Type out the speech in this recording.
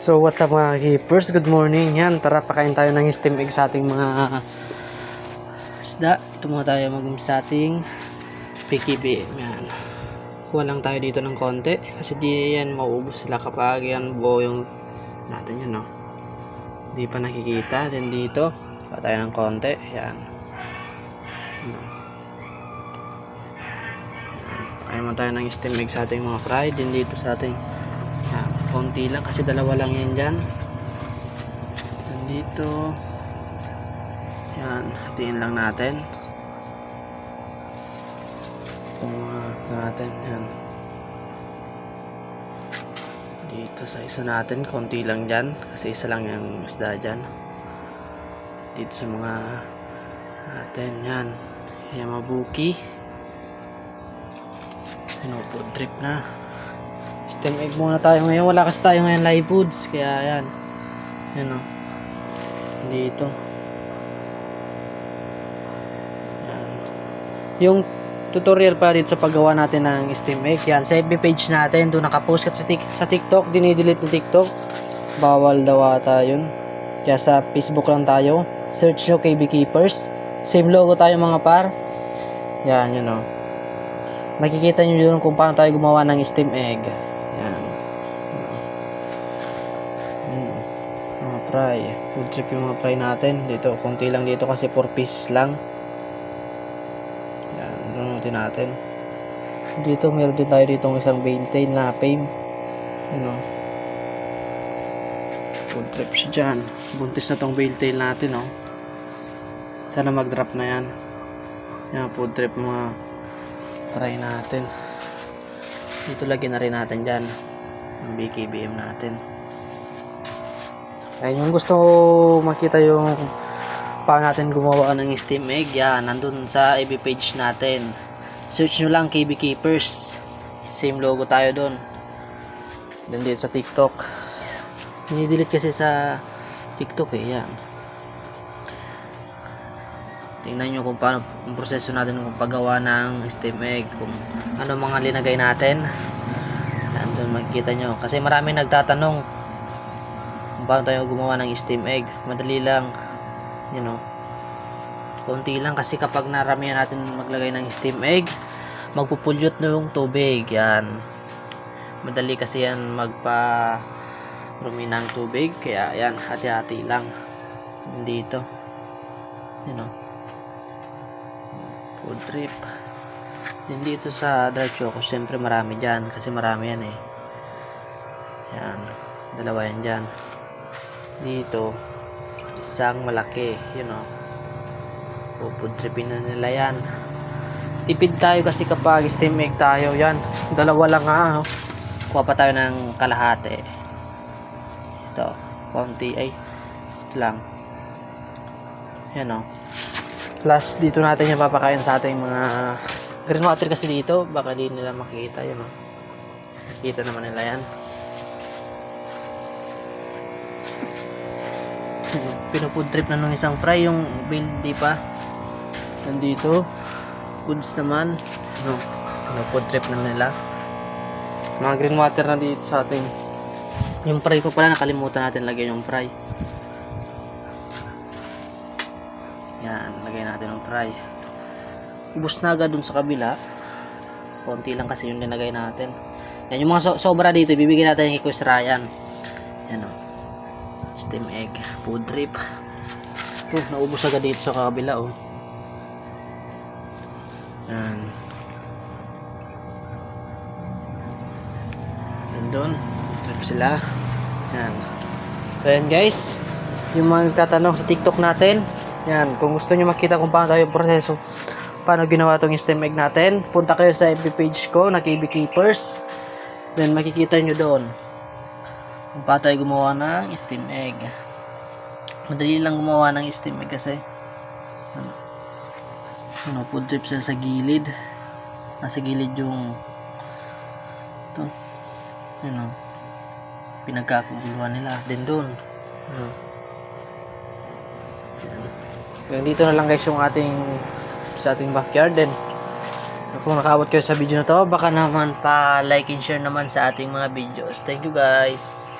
So what's up mga keepers? Good morning. Yan, tara pakain tayo ng steam egg sa ating mga isda. Ito muna tayo mag sa ating PKB. Yan. Kuha lang tayo dito ng konti kasi di yan mauubos sila kapag yan buo yung natin yun no. Di pa nakikita. Then dito, kuha tayo ng konti. Yan. Yan. Mo tayo ng steam egg sa ating mga fry. Then dito sa ating konti lang kasi dalawa lang yan dyan. Nandito. Yan, hatiin lang natin. Kung uh, natin, yan. Dito sa isa natin, konti lang dyan. Kasi isa lang yung isda dyan. Dito sa mga natin, yan. Yamabuki. Po, drip na. Steam egg muna tayo ngayon. Wala kasi tayo ngayon live foods. Kaya yan. Yan o. Dito. Yan. Yung tutorial pa dito sa paggawa natin ng steam egg. Yan. Sa FB page natin. Doon nakapost. At sa, sa TikTok. Dinidelete ni TikTok. Bawal daw ata yun. Kaya sa Facebook lang tayo. Search nyo KB Keepers. Same logo tayo mga par. Yan. Yan o. Makikita nyo doon kung paano tayo gumawa ng steam egg. Fry. Food trip yung mga fry natin. Dito, konti lang dito kasi 4 pieces lang. Yan, nunutin natin. Dito, meron din tayo dito isang veil tail na fame. Ano? Food trip siya dyan. Buntis na tong veil tail natin, oh. Sana mag-drop na yan. Yan, food trip mga fry natin. Dito lagyan na rin natin dyan ang BKBM natin. Ayun, yung gusto makita yung paano natin gumawa ng steam egg, yan, nandun sa FB page natin. Search nyo lang KB Keepers. Same logo tayo doon. Then dito sa TikTok. Dinidelete kasi sa TikTok eh, yan. Tingnan nyo kung paano ang proseso natin kung paggawa ng steam egg, kung ano mga linagay natin. Yan, doon makikita nyo. Kasi marami nagtatanong kung paano tayo gumawa ng steam egg. Madali lang. You know. Konti lang kasi kapag naramihan natin maglagay ng steam egg, magpupulyot na yung tubig. Yan. Madali kasi yan magpa rumi ng tubig. Kaya yan, hati-hati lang. Dito. You know. Food trip. Din dito sa dark choco, syempre marami dyan. Kasi marami yan eh. Yan. Dalawa yan dyan. Dito, isang malaki. You know. Food tripin na nila yan. Tipid tayo kasi kapag steam egg tayo. Yan. Dalawa lang nga. Oh. Kuha pa tayo ng kalahati. Ito. Konti. Ay. Ito lang. Yan oh. Plus, dito natin yung papakain sa ating mga green water kasi dito. Baka di nila makita yun. Oh. Makita naman nila yan. Pinufood trip na nung isang fry yung bill di pa. Nandito. Goods naman. No. Pinufood trip na nila. Mga green water na dito sa ating yung fry pa pala nakalimutan natin lagyan yung fry. Yan, lagay natin ng fry. Ubus na agad dun sa kabila. Konti lang kasi yung linagay natin. Yan, yung mga so- sobra dito, ibibigay natin kay Quiz Ryan. Yan o. Steam egg. Food trip. Ito, naubos agad dito sa kabila o. Yan. Doon. Trip sila. Yan. So yan guys. Yung mga nagtatanong sa TikTok natin, yan, kung gusto nyo makita kung paano tayo proseso, paano ginawa itong steam egg natin, punta kayo sa FB page ko na KB Keepers. Then makikita nyo doon paano tayo gumawa ng steam egg. Madali lang gumawa ng steam egg kasi ano, ano food drip sila sa gilid. Nasa gilid yung ito. Ano, pinagkakaguluhan nila. Then doon. Ano, Hanggang dito na lang guys yung ating sa ating backyard din. Kung nakabot kayo sa video na to, baka naman pa like and share naman sa ating mga videos. Thank you guys.